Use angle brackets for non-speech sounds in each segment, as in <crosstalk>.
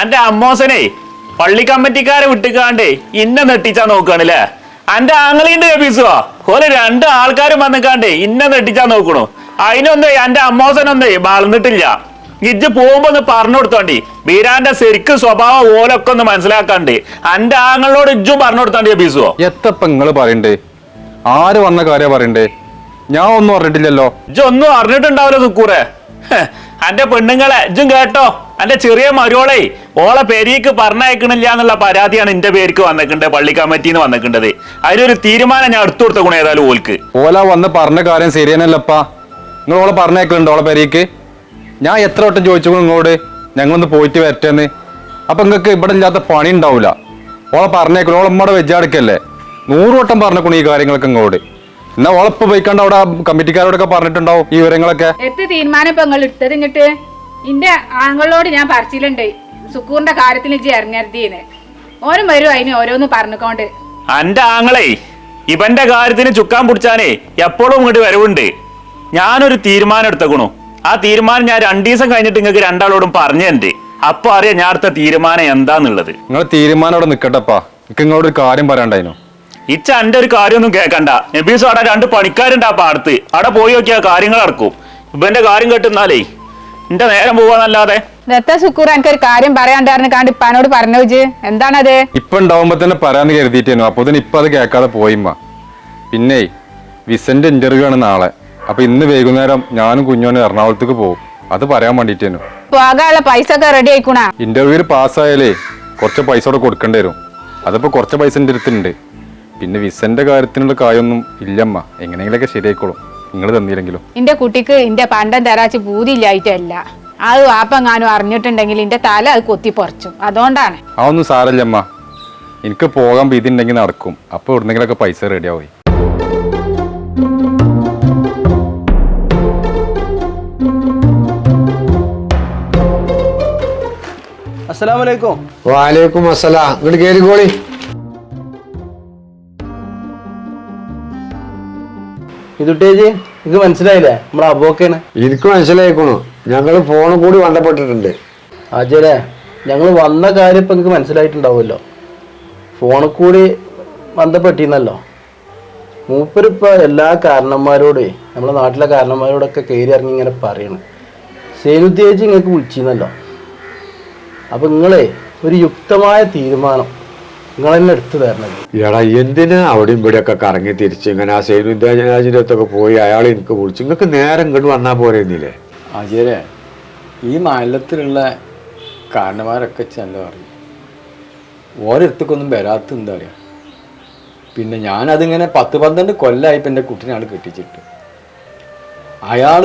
അന്റെ അമ്മോസനെ പള്ളി കമ്മിറ്റിക്കാരെ വിട്ടിക്കാണ്ട് ഇന്നെ നെട്ടിച്ചാ നോക്കുകയാണല്ലേ അന്റെ ആങ്ങളിണ്ട് കേപ്പീസുവാ ഓലെ രണ്ട് ആൾക്കാരും വന്നിക്കാണ്ട് ഇന്നെ നെട്ടിച്ചാ നോക്കണു. അതിനൊന്നേ അന്റെ അമ്മോസനൊന്നേ വളർന്നിട്ടില്ല. ഇജ്ജ് പോകുമ്പോ ഒന്ന് പറഞ്ഞു കൊടുത്തോണ്ടി. ബീരാന്റെ ശരിക്കും സ്വഭാവം ഓലൊക്കെ ഒന്ന് മനസ്സിലാക്കാണ്ട്. അന്റെ ആങ്ങളോട് ഇജ്ജും പറഞ്ഞു കൊടുത്താണ്ടി കേപ്പീസുവോ എത്തപ്പ നിങ്ങൾ പറയണ്ടേ? ആര് വന്ന കാര്യ പറയണ്ടേ? ഞാൻ ഒന്നും അറിഞ്ഞിട്ടില്ലല്ലോ. ഇജ്ജ് ഒന്നും അറിഞ്ഞിട്ടുണ്ടാവില്ല സുക്കൂറെ അന്റെ പെണ്ണുങ്ങളെ ഇജ്ജും കേട്ടോ. അന്റെ ചെറിയ മരുവളെ ഓളെ പേരീക്ക് പറഞ്ഞയക്കണില്ല എന്നുള്ള പരാതിയാണ് എന്റെ പേർക്ക് വന്നിട്ടുണ്ട് പള്ളി കമ്മിറ്റിന്ന് വന്നിട്ടുണ്ടത് അതിലൊരു തീരുമാനം ഞാൻ എടുത്തു കൊടുത്ത ഗുണം ഏതായാലും ഓൽക്ക് ഓല വന്ന് പറഞ്ഞ കാര്യം ശരിയാനല്ലപ്പാ നിങ്ങൾ ഓളെ പറഞ്ഞേക്കലുണ്ടോ ഓളെ പേരീക്ക്? ഞാൻ എത്ര വട്ടം ചോദിച്ചു നിങ്ങളോട് ഞങ്ങളൊന്ന് പോയിട്ട് വരട്ടെന്ന്. അപ്പൊ നിങ്ങൾക്ക് ഇവിടെ ഇല്ലാത്ത പണി ഉണ്ടാവില്ല ഓളെ പറഞ്ഞേക്കല ഓളെ ഉമ്മയുടെ വെജാടുക്കല്ലേ നൂറ് വട്ടം പറഞ്ഞേക്കണു ഈ കാര്യങ്ങളൊക്കെ ഇങ്ങോട്ട് എന്നാ ഓളപ്പ് പോയിക്കണ്ട അവിടെ കമ്മിറ്റിക്കാരോടൊക്കെ പറഞ്ഞിട്ടുണ്ടാവും ഈ വിവരങ്ങളൊക്കെ? എത്ര തീരുമാനം ഇപ്പൊ നിങ്ങൾ എടുത്തത് ഇങ്ങട്ട്? ഇന്റെ ആങ്ങളോട് ഞാൻ പറച്ചിലുണ്ട്. സുക്കൂറിന്റെ കാര്യത്തിൽ ഇജ്ജ് ഇറങ്ങരുതീന്ന്. ഓനും വരും അതിന് ഓരോന്ന് പറഞ്ഞുകൊണ്ട്. അന്റെ ആങ്ങളെ ഇവന്റെ കാര്യത്തിന് ചുക്കാൻ പിടിച്ചാനേ എപ്പോഴും ഇങ്ങോട്ട് വരവുണ്ട്. ഞാനൊരു തീരുമാനം എടുത്തക്കണു. ആ തീരുമാനം ഞാൻ രണ്ടു ദിവസം കഴിഞ്ഞിട്ട് നിങ്ങൾക്ക് രണ്ടാളോടും പറഞ്ഞു പറഞ്ഞുണ്ട്. അപ്പൊ അറിയാം ഞാൻ അടുത്ത തീരുമാനം എന്താന്നുള്ളത്. നിങ്ങൾ തീരുമാനം അവിടെ നിക്കട്ടപ്പാ. എനിക്ക് ഇങ്ങോട്ട് ഒരു കാര്യം പറയണ്ടായിരുന്നു ഇച്ച എന്റെ ഒരു കാര്യമൊന്നും കേക്കണ്ട. നബീസ് അവിടെ രണ്ട് പണിക്കാരുണ്ട് ആ പാടത്ത്. അവിടെ പോയി നോക്കിയാ കാര്യങ്ങൾ നടക്കും. ഇവന്റെ കാര്യം കേട്ടുന്നാലേ എന്റെ നേരം പോവാന്നല്ലാതെ? ദത്ത സുക്കൂർ എനിക്ക് ഒരു കാര്യം പറയാണ്ടായിരുന്നു. കാണ്ട് ഇപ്പാനോട് പറഞ്ഞു എന്താണത്? ഇപ്പൊ ഉണ്ടാവുമ്പോ തന്നെ പറയാന്ന് കരുതിയിട്ടേനു. അപ്പൊ തന്നെ ഇപ്പൊ അത് കേൾക്കാതെ പോയിമ്മ പിന്നെ വിസന്റെ ഇന്റർവ്യൂ ആണ് നാളെ. അപ്പൊ ഇന്ന് വൈകുന്നേരം ഞാനും കുഞ്ഞോനും എറണാകുളത്തേക്ക് പോകും അത് പറയാൻ വേണ്ടിട്ടേനു പോകാനുള്ള പൈസ ഒക്കെ റെഡി ആയിക്കണ? ഇന്റർവ്യൂവിൽ പാസ്സായാലേ കുറച്ച് പൈസ കൂടെ കൊടുക്കേണ്ടി വരും. അതിപ്പോ കുറച്ച് പൈസ എന്റെ അടുത്തുണ്ട്. പിന്നെ വിസന്റെ കാര്യത്തിനുള്ള കാര്യമൊന്നും ഇല്ലമ്മ. എങ്ങനെയെങ്കിലൊക്കെ ശരിയായിക്കോളും. നിങ്ങൾ തന്നില്ലെങ്കിലും? എന്റെ കുട്ടിക്ക് എന്റെ പണ്ടം തരാച്ച് പൂതിയില്ലായിട്ടല്ല. അത് വാപ്പങ്ങാനും അറിഞ്ഞിട്ടുണ്ടെങ്കിൽ എന്റെ തല അത് കൊത്തി പറിച്ചു. അതുകൊണ്ടാണ്. അതൊന്നും സാരല്ലമ്മ എനിക്ക് പോകാൻ ഭീതി ഉണ്ടെങ്കിൽ നടക്കും. അപ്പോൾ എവിടുന്നെങ്കിലൊക്കെ പൈസ റെഡിയാവും. അസ്സലാമലൈക്കും വാലേക്കും അസ്സലാം. ഇങ്ങോട്ട് കേറിക്കോളി ഇതുട്ടേജി ഇത് മനസ്സിലായില്ലേ? നമ്മളെ അബോക്കാണ്. എനിക്ക് മനസ്സിലായിക്കണു. ഞങ്ങൾ ഫോണും കൂടി ബന്ധപ്പെട്ടിട്ടുണ്ട് അജയല്ലേ ഞങ്ങൾ വന്ന കാര്യം ഇപ്പം നിങ്ങൾക്ക് മനസ്സിലായിട്ടുണ്ടാവുമല്ലോ. ഫോണിൽ കൂടി ബന്ധപ്പെട്ടിരുന്നല്ലോ മൂപ്പരിപ്പോൾ എല്ലാ കാരണന്മാരോട് നമ്മളെ നാട്ടിലെ കാരണന്മാരോടൊക്കെ കയറി ഇറങ്ങി ഇങ്ങനെ പറയണ്. സേനുദ്ദേശി നിങ്ങൾക്ക് വിളിച്ചിരുന്നല്ലോ അപ്പം നിങ്ങളെ ഒരു യുക്തമായ തീരുമാനം. നിങ്ങൾ തന്നെ എടുത്തു തരണത്. എടാ എന്തിനാ അവിടെയും ഇവിടെയൊക്കെ കറങ്ങി തിരിച്ച് ഇങ്ങനെ ആ സൈനു സൈനുദ്യാജിന്റെ അടുത്തൊക്കെ പോയി അയാൾ എനിക്ക് വിളിച്ചു? നിങ്ങൾക്ക് നേരം ഇങ്ങോട്ട് വന്നാൽ പോരെന്നില്ലേ അജയരെ ഈ മാലത്തിലുള്ള കാരണന്മാരൊക്കെ ചെല്ല പറയും. ഓരോരുത്തക്കൊന്നും വരാത്ത എന്താ പറയുക പിന്നെ ഞാനതിങ്ങനെ പത്ത് പന്ത്രണ്ട് കൊല്ലമായിപ്പോൾ എന്റെ കുട്ടീനാണ് കെട്ടിച്ചിട്ട്. അയാൾ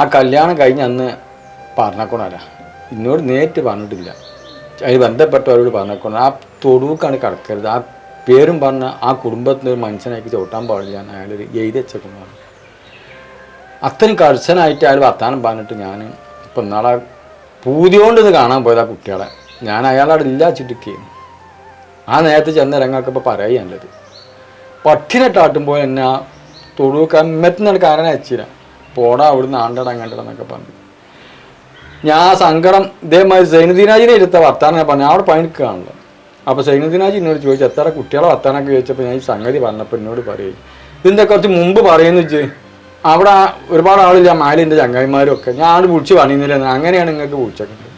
ആ കല്യാണം കഴിഞ്ഞ് അന്ന് പറഞ്ഞേക്കണല്ല എന്നോട് നേരിട്ട് പറഞ്ഞിട്ടില്ല. അതിന് ബന്ധപ്പെട്ടവരോട് പറഞ്ഞേക്കണം. ആ തൊടുവുക്കാണ് കിടക്കരുത്. ആ പേരും പറഞ്ഞ ആ കുടുംബത്തിന് ഒരു മനുഷ്യനാക്കി ചവിട്ടാൻ പാടില്ല എന്ന് അയാൾ എഴുതി വെച്ചേക്കുന്നതാണ്. അത്രയും കർശനായിട്ട് അയാൾ വർത്താനം പറഞ്ഞിട്ട് ഞാൻ ഇപ്പം നാളെ പൂതിയോണ്ട് ഇത് കാണാൻ പോയത് ആ കുട്ടികളെ. ഞാൻ അയാളവിടെ ഇല്ല ചുറ്റിക്കുകയും ആ നേരത്തെ ചെന്നിറങ്ങൊക്കെ ഇപ്പോൾ പറയാനുള്ളത് പട്ടിനെട്ടാട്ടുമ്പോൾ എന്നെ ആ തൊടുക്കാൻ മെത്തുന്ന കാരണം അയച്ചില്ല. പോടാ അവിടുന്ന് ആണ്ടട പറഞ്ഞു. ഞാൻ സങ്കടം ഇതേമാതിരി സൈനുദ്ദീനാജിനെ എടുത്ത വർത്താനം ഞാൻ പറഞ്ഞു അവിടെ പണിക്കാണല്ലോ അപ്പോൾ സൈനുദ്ദീനാജി എന്നോട് ചോദിച്ചു എത്ര കുട്ടികളെ വർത്താനൊക്കെ ചോദിച്ചപ്പോൾ ഞാൻ ഈ സംഗതി പറഞ്ഞപ്പോൾ എന്നോട് പറയും. ഇതിന്റെ കുറച്ച് മുമ്പ് പറയുന്നു വെച്ച് അവിടെ ഒരുപാട് ആളില്ല മാലിന്റെ ചങ്ങായിമാരും ഒക്കെ ഞാൻ ആട് വിളിച്ച് പണിയുന്നില്ല. അങ്ങനെയാണ് നിങ്ങൾക്ക് വിളിച്ചേക്കുന്നത്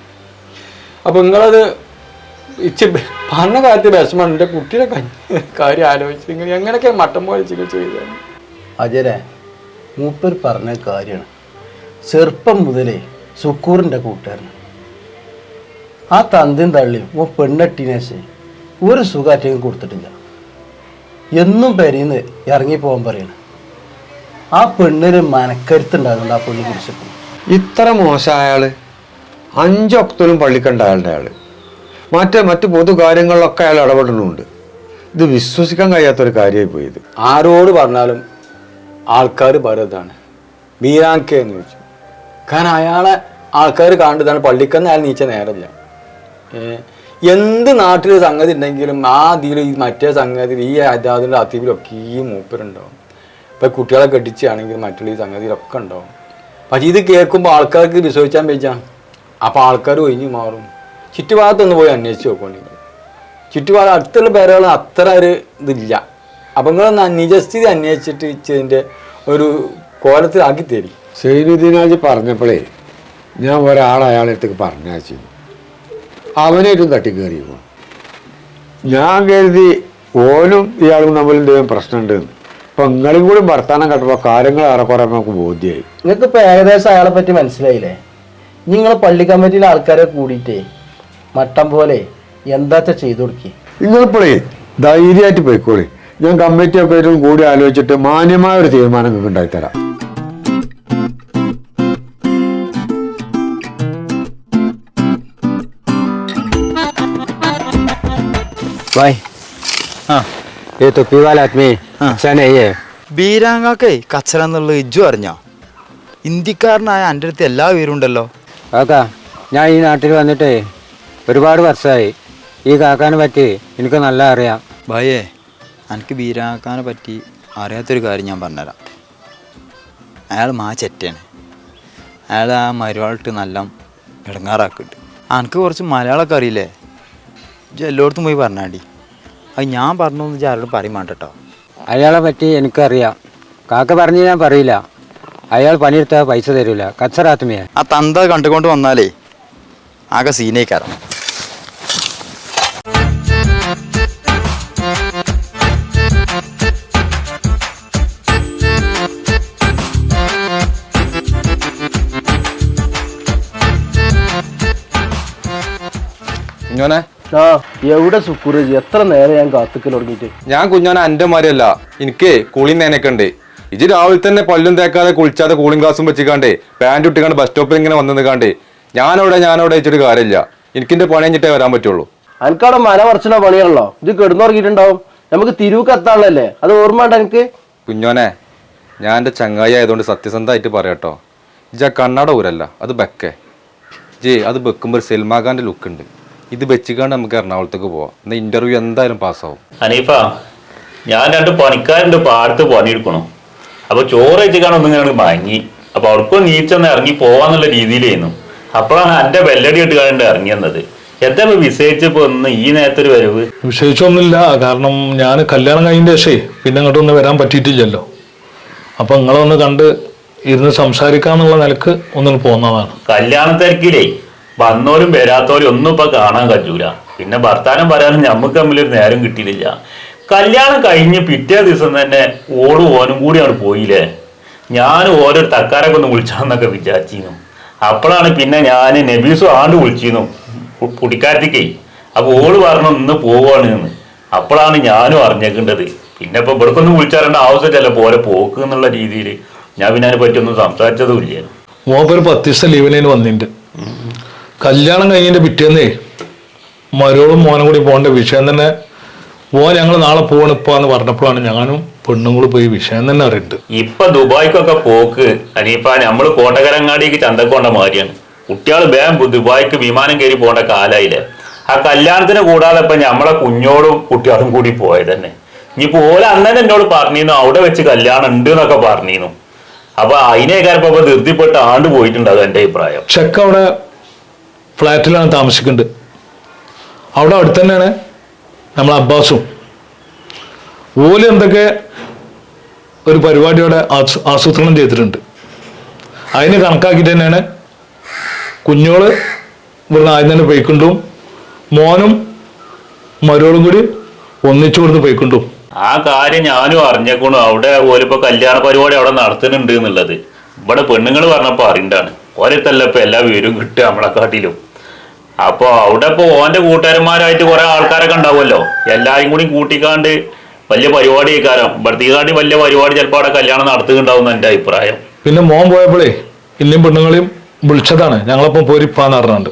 അപ്പോൾ നിങ്ങളത് ഇച്ച് പറഞ്ഞ കാര്യത്തിൽ വിഷമമാണ് എന്റെ കുട്ടിയുടെ കാര്യം <laughs> ആലോചിച്ച് നിങ്ങൾ എങ്ങനെയൊക്കെ മട്ടം പോലെ ചികിത്സ അജയരെ മൂപ്പർ പറഞ്ഞ കാര്യമാണ്. ചെറുപ്പം മുതലേ സുക്കൂറിന്റെ കൂട്ടുകാരൻ ആ തന്തിയും തള്ളിയും ഓ പെണ്ണെട്ടിനേശ് ഒരു സുഖാറ്റേക്കും കൊടുത്തിട്ടില്ല. എന്നും പെരീന്ന് ഇറങ്ങിപ്പോകാൻ പറയണം. ആ പെണ്ണിന് മനക്കരുത്തുണ്ടാകുന്നുണ്ട് ആ പെണ്ണ് കുറിച്ചിട്ട്. ഇത്ര മോശം അയാൾ അഞ്ചൊക്തലും പള്ളിക്കണ്ട അയാളുടെ അയാൾ മറ്റേ മറ്റു പൊതു കാര്യങ്ങളിലൊക്കെ അയാൾ ഇടപെടുന്നുണ്ട്. ഇത് വിശ്വസിക്കാൻ കഴിയാത്തൊരു കാര്യമായി പോയത്. ആരോട് പറഞ്ഞാലും ആൾക്കാർ പറയുന്നതാണ്. ബീരാക്കെ എന്ന് ചോദിച്ചു. കാരണം അയാളെ ആൾക്കാർ കണ്ടതാണ് പള്ളിക്കന്ന് അയാൾ നീച്ച നേരമില്ല. എന്ത് നാട്ടിൽ സംഗതി ഉണ്ടെങ്കിലും ആ ഇതിൽ ഈ മറ്റേ സംഗതി ഈ അതാതിന്റെ അതിവിലൊക്കെ ഈ മൂപ്പരുണ്ടാവും. ഇപ്പം കുട്ടികളെ കെട്ടിച്ചാണെങ്കിൽ മറ്റുള്ള ഈ സംഗതിയിലൊക്കെ ഉണ്ടാവും. പക്ഷേ ഇത് കേൾക്കുമ്പോൾ ആൾക്കാർക്ക് വിശ്വസിച്ചാൽ വെച്ചാൽ അപ്പോൾ ആൾക്കാർ ഒഴിഞ്ഞു മാറും. ചുറ്റുഭാഗത്തൊന്ന് പോയി അന്വേഷിച്ച് നോക്കുകയാണെങ്കിൽ ചുറ്റുപാട് അടുത്തുള്ള പേരുകൾ അത്ര ഒരു ഇതില്ല. അപ്പം നിങ്ങളൊന്ന് നിജസ്ഥിതി അന്വേഷിച്ചിട്ട് ഇതിന്റെ ഒരു കോലത്തിലാക്കി തരും. സൈനുദ്ദീനാജി പറഞ്ഞപ്പോഴേ ഞാൻ ഒരാളെ അയാളെ അടുത്തേക്ക് പറഞ്ഞയച്ചു. അവനേറ്റും തട്ടിക്കേറി ഞാൻ കരുതി ഓനും ഇയാളും തമ്മിൽ എന്തെങ്കിലും പ്രശ്നമുണ്ട്. അപ്പം നിങ്ങളും കൂടി വർത്താനം കേട്ടപ്പോൾ കാര്യങ്ങൾ ഏറെക്കുറെ നമുക്ക് ബോധ്യമായി നിങ്ങൾക്ക് ഇപ്പൊ ഏകദേശം അയാളെ പറ്റി മനസ്സിലായില്ലേ? നിങ്ങൾ പള്ളി കമ്മിറ്റിയിലെ ആൾക്കാരെ കൂടിയിട്ടേ മട്ടം പോലെ എന്താച്ചാ ചെയ്തു കൊടുക്കി? നിങ്ങളിപ്പോഴേ ധൈര്യമായിട്ട് പോയിക്കോളി. ഞാൻ കമ്മിറ്റി ഒക്കെ ആയിട്ടും കൂടി ആലോചിച്ചിട്ട് മാന്യമായ ഒരു തീരുമാനം നിങ്ങൾക്ക് ഉണ്ടായിത്തരാം भाई हाँ ये तो पीवाल आदमी अच्छा नहीं है ബീരാങ്ങാക്കേ കച്ചറ എന്നുള്ളത് ഇജ്ജു അറിഞ്ഞോ ഇന്ത്യക്കാരനായ എൻ്റെ അടുത്ത് എല്ലാ വീരും ഉണ്ടല്ലോ കാക്ക ഞാൻ ഈ നാട്ടിൽ വന്നിട്ട് ഒരുപാട് വർഷമായി ഈ കാക്കാനെ പറ്റി എനിക്ക് നല്ല അറിയാം ഭയേ എനിക്ക് ബീരാങ്ങാക്കാനെ പറ്റി അറിയാത്തൊരു കാര്യം ഞാൻ പറഞ്ഞുതരാം അയാൾ മാ ചെറ്റാണ് അയാൾ ആ മരുവാളിട്ട് നല്ല ഇടങ്ങാറാക്കിട്ട് എനിക്ക് കുറച്ച് മലയാളമൊക്കെ അറിയില്ലേ ഇജ്ജ് എല്ലായിടത്തും പോയി പറഞ്ഞാടി. അത് ഞാൻ പറഞ്ഞു വെച്ചാൽ ആരോടും പറയും വേണ്ട കേട്ടോ അയാളെ പറ്റി എനിക്കറിയാം. കാക്ക പറഞ്ഞ് ഞാൻ പറയില്ല. അയാൾ പണിയെടുത്താൽ പൈസ തരില്ല കച്ചറാത്മിയ ആ തന്ത കണ്ടുകൊണ്ട് വന്നാലേ ആകെ സീനേക്കാരം കുഞ്ഞോനെ ആ എവിടെ സുക്കൂറേജ് എത്ര നേരം ഞാൻ കാത്തുക്കൽ തുടങ്ങിയിട്ട്? ഞാൻ കുഞ്ഞോനെ എന്റെ മാരല്ല എനിക്ക് കൂളിംഗ് നേനൊക്കെ ഉണ്ട്. ഇജ് രാവിലെ തന്നെ പല്ലും തേക്കാതെ കുളിച്ചാതെ കൂളിംഗ് ഗ്ലാസും വെച്ചിക്കാണ്ട് പാന്റ് ഇട്ടിക്കാണ്ട് ബസ് സ്റ്റോപ്പിൽ ഇങ്ങനെ വന്നു കണ്ട് ഞാനവിടെ ഞാനവിടെ വെച്ചിട്ട് കാര്യമില്ല. എനിക്കിന്റെ പണി കഴിഞ്ഞിട്ടേ വരാൻ പറ്റുള്ളൂ. അനക്കവിടെ മന പറിച്ചുള്ള പണിയാണല്ലോ? ഇത് കിടന്നുറങ്ങിയിട്ടുണ്ടാവും. നമുക്ക് തിരുവുക്ക് എത്താണല്ലേ അത് ഓർമ്മ ഉണ്ട് എനിക്ക് കുഞ്ഞോനെ ഞാൻ എന്റെ ചങ്ങായി ആയതുകൊണ്ട് സത്യസന്ധമായിട്ട് പറയാട്ടോ. ഇജ കണ്ണട ഊരല്ല അത് ബക്കേ ജി അത് ബെക്കുമ്പോൾ ഒരു സൽമാഖാന്റെ ലുക്ക് ഉണ്ട്. ഇത് വെച്ചിക്കാണ്ട് നമുക്ക് എറണാകുളത്തേക്ക് പോവാം. എന്നാൽ ഇന്റർവ്യൂ എന്തായാലും പാസ്സാവും. അനീഫ ഞാൻ രണ്ട് പണിക്കാരുണ്ട് പാടത്ത് പണിയെടുക്കണം. അപ്പൊ ചോറ് വെച്ചിക്കാണ് ഞങ്ങൾ വാങ്ങി അപ്പൊ അവർക്കും നീച്ചൊന്ന് ഇറങ്ങി പോവാന്നുള്ള രീതിയിലായിരുന്നു അപ്പോഴാണ് എന്റെ വെല്ലടി ഇട്ട് കണ്ട് ഇറങ്ങി വന്നത്. എന്താ ഇപ്പൊ വിശേഷിച്ചപ്പോ ഒന്ന് ഈ നേരത്തെ ഒരു വരവ്? വിശേഷിച്ചൊന്നുമില്ല കാരണം ഞാൻ കല്യാണം കഴിഞ്ഞ ശേഷേ പിന്നെ അങ്ങോട്ടൊന്ന് വരാൻ പറ്റിയിട്ടില്ലല്ലോ. അപ്പൊ നിങ്ങളൊന്ന് കണ്ട് ഇരുന്ന് സംസാരിക്കാന്നുള്ള നിലയ്ക്ക് ഒന്നിന് പോകുന്നതാണ് കല്യാണ തിരക്കിലേ വന്നോരും വരാത്തവരും ഒന്നും ഇപ്പൊ കാണാൻ കഴിയൂല പിന്നെ ഭർത്താനം പറയാനും ഞമ്മക്ക് ഒരു നേരം കിട്ടിയില്ല കല്യാണം കഴിഞ്ഞ് പിറ്റേ ദിവസം തന്നെ ഓടും ഓനും കൂടിയാണ് പോയില്ലേ? ഞാൻ ഓരോ തക്കാരൊക്കെ ഒന്ന് വിളിച്ചാന്നൊക്കെ വിചാരിച്ചിരുന്നു. അപ്പോഴാണ് പിന്നെ ഞാൻ നബീസും ആണ്ട് വിളിച്ചിരുന്നു. കുടിക്കാരത്തേക്കേ അപ്പൊ ഓൾ പറഞ്ഞു ഇന്ന് പോവാണ് എന്ന്. അപ്പോഴാണ് ഞാനും അറിഞ്ഞേക്കേണ്ടത്. പിന്നെ ഇപ്പൊ ഇവിടക്കൊന്നും വിളിച്ചാറേണ്ട ആവശ്യമില്ലല്ലോ പോലെ പോക്ക് എന്നുള്ള രീതിയിൽ ഞാൻ പിന്നെ അതിനെ പറ്റി ഒന്നും സംസാരിച്ചതും ഇല്ല മോപ്പൊരു പത്ത് ദിവസം ലീവിലേന് വന്നിട്ടുണ്ട് കല്യാണം കഴിഞ്ഞിന്റെ പിറ്റേന്നേ മരോളും മോനും കൂടി പോകേണ്ട വിഷയം തന്നെ ഓ ഞങ്ങൾ നാളെ പോകണം ഇപ്പൊ പറഞ്ഞപ്പോഴാണ് ഞാനും പെണ്ണും കൂടി പോയി വിഷയം തന്നെ അറിയിട്ട് ഇപ്പൊ ദുബായ്ക്കൊക്കെ പോക്ക് അനിയപ്പ നമ്മൾ കോട്ടകരങ്ങാടിക്ക് ചന്തക്കൊണ്ട മാതിരിയാണ്. കുട്ടികൾ വേഗം ദുബായ്ക്ക് വിമാനം കയറി പോകേണ്ട കാലായില്ലേ? ആ കല്യാണത്തിന് കൂടാതെ ഇപ്പൊ നമ്മളെ കുഞ്ഞോടും കുട്ടികളും കൂടി പോയത് തന്നെ. ഇനിയിപ്പോ ഓരോ അന്ന് എന്നോട് പറഞ്ഞിരുന്നു അവിടെ വെച്ച് കല്യാണം ഉണ്ട് എന്നൊക്കെ പറഞ്ഞിരുന്നു. അപ്പൊ അതിനേക്കാരം ഇപ്പൊ ധൃതിപ്പെട്ട് ആണ്ട് പോയിട്ടുണ്ടാവും എന്റെ അഭിപ്രായം. ചെക്ക് അവിടെ ഫ്ലാറ്റിലാണ് താമസിക്കുന്നത് അവിടെ അടുത്ത് തന്നെയാണ് നമ്മൾ അബ്ബാസും. ഓൽ എന്തൊക്കെ ഒരു പരിപാടിയോടെ ആസൂ- ആസൂത്രണം ചെയ്തിട്ടുണ്ട്. അതിന് കണക്കാക്കിയിട്ട് തന്നെയാണ് കുഞ്ഞോൾ ഇവിടുന്ന് ആദ്യം തന്നെ പോയിക്കൊണ്ടും മോനും മരോളും കൂടി ഒന്നിച്ചു കൊടുത്ത് പോയിക്കൊണ്ടും. ആ കാര്യം ഞാനും അറിഞ്ഞേക്കണു. അവിടെ ഓലിപ്പോ കല്യാണ പരിപാടി അവിടെ നടത്തുന്നുണ്ട് എന്നുള്ളത്. ഇവിടെ പെണ്ണുങ്ങൾ പറഞ്ഞപ്പോ അറിയണ്ടാണ്. ഓരത്തല്ല ഇപ്പൊ എല്ലാ വിവരവും കിട്ടുക നമ്മളെ കാട്ടിലും അപ്പൊ അവിടെ ഇപ്പൊ ഓന്റെ കൂട്ടുകാരന്മാരായിട്ട് കുറെ ആൾക്കാരൊക്കെ ഉണ്ടാവുമല്ലോ. എല്ലാരും കൂടി കൂട്ടിക്കാണ്ട് വലിയ പരിപാടി കാരണം ഇവിടത്തേക്കാണ്ടി വലിയ പരിപാടി ചിലപ്പോ അവിടെ കല്യാണം നടത്തുന്നുണ്ടാവും എന്റെ അഭിപ്രായം. പിന്നെ മോൻ പോയപ്പോഴേ ഇന്നും പെണ്ണുങ്ങളെയും വിളിച്ചതാണ്. ഞങ്ങളപ്പം പോരിപ്പാന്ന് പറഞ്ഞുണ്ട്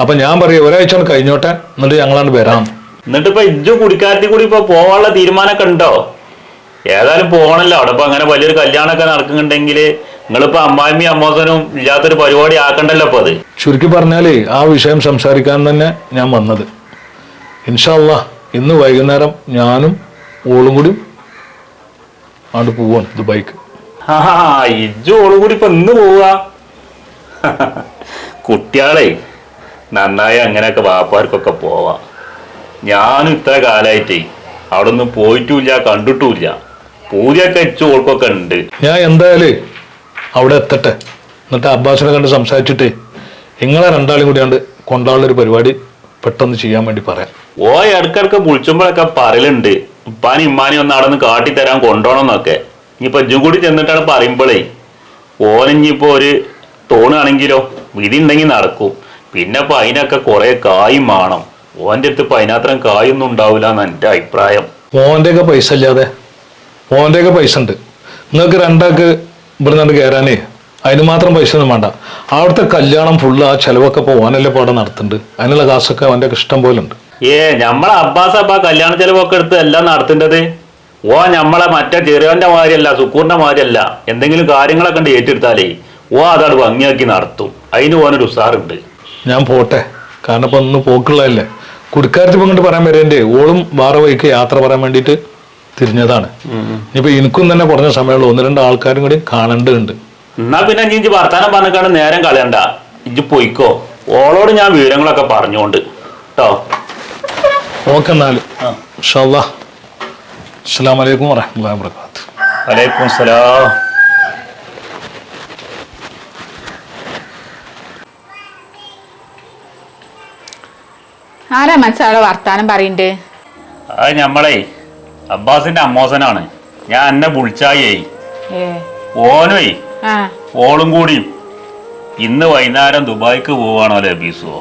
അപ്പൊ ഞാൻ പറയും ഒരാഴ്ച കഴിഞ്ഞോട്ടെ. എന്നിട്ട് ഞങ്ങളാണ് വരാം. എന്നിട്ട് ഇപ്പൊ ഇജ്ജു കുടിക്കാരത്തി കൂടി ഇപ്പൊ പോവാനുള്ള തീരുമാനമൊക്കെ ഉണ്ടോ? ഏതായാലും പോകണല്ലോ. അവിടെ ഇപ്പൊ അങ്ങനെ വലിയൊരു കല്യാണമൊക്കെ നടക്കുന്നുണ്ടെങ്കിൽ നിങ്ങളിപ്പോ അമ്മായി അമ്മോസനും ഇല്ലാത്തൊരു പരിപാടി ആക്കണ്ടല്ലോ അപ്പൊ അത്. ചുരുക്കി പറഞ്ഞാലേ ആ വിഷയം സംസാരിക്കാൻ തന്നെ ഞാൻ വന്നത്. ഇൻഷാല്ല ഇന്ന് വൈകുന്നേരം ഞാനും ഓളും കൂടി അങ്ങോട്ട് പോവാണ് ദുബായിക്ക്. ആ ഇജ്ജു ഓളും കൂടി ഇപ്പൊ ഇന്ന് പോവുക. കുട്ടികളെ നന്നായി അങ്ങനെയൊക്കെ വാപ്പാർക്കൊക്കെ പോവാം. ഞാനും ഇത്ര കാലമായിട്ടേ അവിടെ ഒന്നും പോയിട്ടുമില്ല കണ്ടിട്ടുമില്ല. പൂജയൊക്കെ ഇച്ചു ഓൾക്കൊക്കെ ഉണ്ട്. ഞാൻ എന്തായാലും അവിടെ എത്തട്ടെ. എന്നിട്ട് അബ്ബാസിനെ കണ്ട് സംസാരിച്ചിട്ട് നിങ്ങളെ രണ്ടാളും കൂടിയാണ്ട് കൊണ്ടാളുള്ള ഒരു പരിപാടി പെട്ടെന്ന് ചെയ്യാൻ വേണ്ടി പറയാം. ഓ ഇടക്കിടക്ക് വിളിച്ചുമ്പോഴൊക്കെ പറയലുണ്ട് ഉപ്പാനി ഇമ്മാനി ഒന്ന് അവിടെ നിന്ന് കാട്ടിത്തരാൻ കൊണ്ടുപോകണമെന്നൊക്കെ ഇനിയിപ്പൊ ഇജ്ജും കൂടി ചെന്നിട്ടാണ് പറയുമ്പോഴേ ഓനിപ്പോ ഒരു തോണാണെങ്കിലോ വിധി ഉണ്ടെങ്കിൽ നടക്കും. പിന്നെ ഇപ്പൊ അതിനൊക്കെ കുറെ കായും വേണം ഓന്റെ അടുത്ത് ഇപ്പൊ അതിനത്രയും കായൊന്നും ഉണ്ടാവില്ല എന്നാണ് എന്റെ അഭിപ്രായം. ഓന്റെയൊക്കെ പൈസ ഇല്ലാതെ ഓന്റെയൊക്കെ പൈസ ഉണ്ട്. നിങ്ങൾക്ക് രണ്ടാൾക്ക് ഇവിടുന്ന് കയറാനേ അതിന് മാത്രം പൈസ ഒന്നും വേണ്ട. അവിടുത്തെ കല്യാണം ഫുള്ള് ആ ചെലവൊക്കെ ഇപ്പോൾ ഓനല്ലേ പാടെ നടത്തുന്നുണ്ട്. അതിനുള്ള കാശൊക്കെ അവന്റെ ഇഷ്ടം പോലെ ഉണ്ട്. ഏ നമ്മളെ അബ്ബാസ് അബ്ബാ കല്യാണ ചെലവൊക്കെ എടുത്ത് എല്ലാം നടത്തേണ്ടത് ഓ നമ്മളെ മറ്റേ ചെറിയവന്റെ മാതിരിയല്ല സുക്കൂറിന്റെ മാതിരിയല്ല. എന്തെങ്കിലും കാര്യങ്ങളൊക്കെ ഉണ്ട് ഏറ്റെടുത്താലേ ഓ അതാണ് ഭംഗിയാക്കി നടത്തും. അതിന് ഓനൊരു ഉസാറുണ്ട്. ഞാൻ പോട്ടെ. കാരണം ഇപ്പം ഒന്ന് പോക്കുള്ളതല്ലേ. കുടിക്കാരത്തി ഇപ്പം കൊണ്ട് പറയാൻ വരേണ്ടേ ഓളും വേറെ വഴിക്ക് യാത്ര പറയാൻ വേണ്ടിയിട്ട് തിരിഞ്ഞതാണ്. ഇപ്പൊ എനിക്കും തന്നെ കുറഞ്ഞ സമയമുള്ള. ഒന്ന് രണ്ട് ആൾക്കാരും കൂടി കാണേണ്ടതുണ്ട്. എന്നാ പിന്നെ ഇഞ്ചി ഇഞ്ചി വർത്താനം പറഞ്ഞാണ് നേരം കളയണ്ട. ഇഞ്ചി പൊയ്ക്കോ. ഓളോട് ഞാൻ വിവരങ്ങളൊക്കെ പറഞ്ഞോണ്ട്. കേട്ടോ ഓക്കെ എന്നാൽ അസ്സാം വലൈക്കും വരഹമുല്ലാ വാബർക്കാത്തു വലൈക്കും സലാം. ആരാ മനസ്സാളെ വർത്താനം പറയണ്ട്? അത് ഞമ്മളേ അബ്ബാസിന്റെ അമ്മോസനാണ്. ഞാൻ എന്നെ വിളിച്ചായേ. ഓനോയ് ഓളും കൂടി ഇന്ന് വൈകുന്നേരം ദുബായിക്ക് പോവാണോ ലബീസോ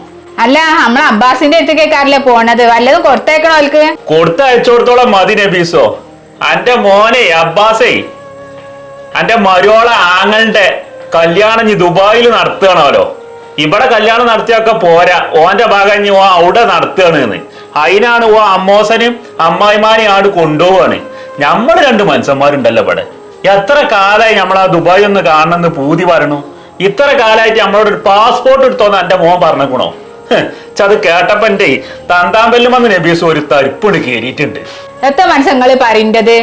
അല്ല നമ്മളെ അബ്ബാസിന്റെ അടുത്ത് കേൾക്കാറില്ലേ പോണത്. വല്ലതും കൊടുത്തേക്കണോ അവൾക്ക് കൊടുത്തയച്ചോടത്തോളം മതി നബീസോ അന്റെ മോനെ അബ്ബാസേ. അന്റെ മരുവോളെ ആങ്ങളുടെ കല്യാണം ഇനി ദുബായിൽ നടത്തുകയാണല്ലോ. ഇവിടെ കല്യാണം നടത്തിയൊക്കെ പോരാ. ഓന്റെ ഭാഗം ഇനി ഓ അവിടെ നടത്തുകയാണ് അതിനാണ് ഓ അമ്മോസനും അമ്മായിമാരെയും ആട് കൊണ്ടുപോവാണ്. നമ്മൾ രണ്ട് മനുഷ്യന്മാരുണ്ടല്ലോ ഇവിടെ. എത്ര കാലമായി നമ്മൾ ആ ദുബായ് ഒന്ന് കാണണമെന്ന് പൂതി പറഞ്ഞു ഇത്ര കാലമായിട്ട് നമ്മളോട് ഒരു പാസ്പോർട്ട് എടുത്തോന്ന് എന്റെ മോൻ പറഞ്ഞേക്കണോ. അത് കേട്ടപ്പോ എന്റെ തന്താമ്പല്ലും വന്ന് നബീസ് ഒരു തരിപ്പുണ്ട് കയറിയിട്ടുണ്ട് എത്ര മനുഷ്യങ്ങൾ പറയണ്ടത്?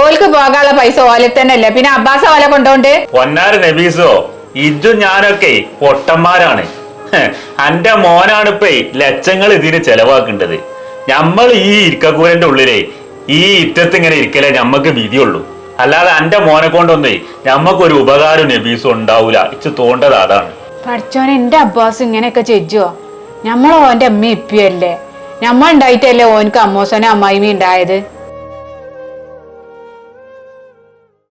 ഓൽക്ക് പോകാനുള്ള പൈസ ഓലെ തന്നെ അല്ലേ പിന്നെ അബ്ബാസ ഓല കൊണ്ടോണ്ട്? പൊന്നാര് നബീസോ ഇതും ഞാനൊക്കെ പൊട്ടന്മാരാണ്. എന്റെ അന്റെ മോനാണ് ഇപ്പൊ ലക്ഷങ്ങൾ ഇതിന് ചെലവാക്കേണ്ടത്. നമ്മൾ ഈ ഇരിക്കക്കൂരന്റെ ഉള്ളിലേ ഈ ഇറ്റത്ത് ഇങ്ങനെ ഇരിക്കലേ ഞമ്മക്ക് വിധിയുള്ളൂ. അല്ലാതെ അന്റെ മോനെ കൊണ്ടൊന്നേ ഞമ്മക്കൊരു ഉപകാരം നബീസും ഉണ്ടാവൂല. ഇച്ച് തോണ്ടത് അതാണ്. പഠിച്ചോനെ എന്റെ അബ്ബാസ് ഇങ്ങനെയൊക്കെ ചെജ്ജോ നമ്മളോ ഓന്റെ അമ്മ ഇപ്പിയല്ലേ ഞമ്മ ഉണ്ടായിട്ടല്ലേ ഓനക്ക് അമ്മോസനും അമ്മായിമയും ഉണ്ടായത്?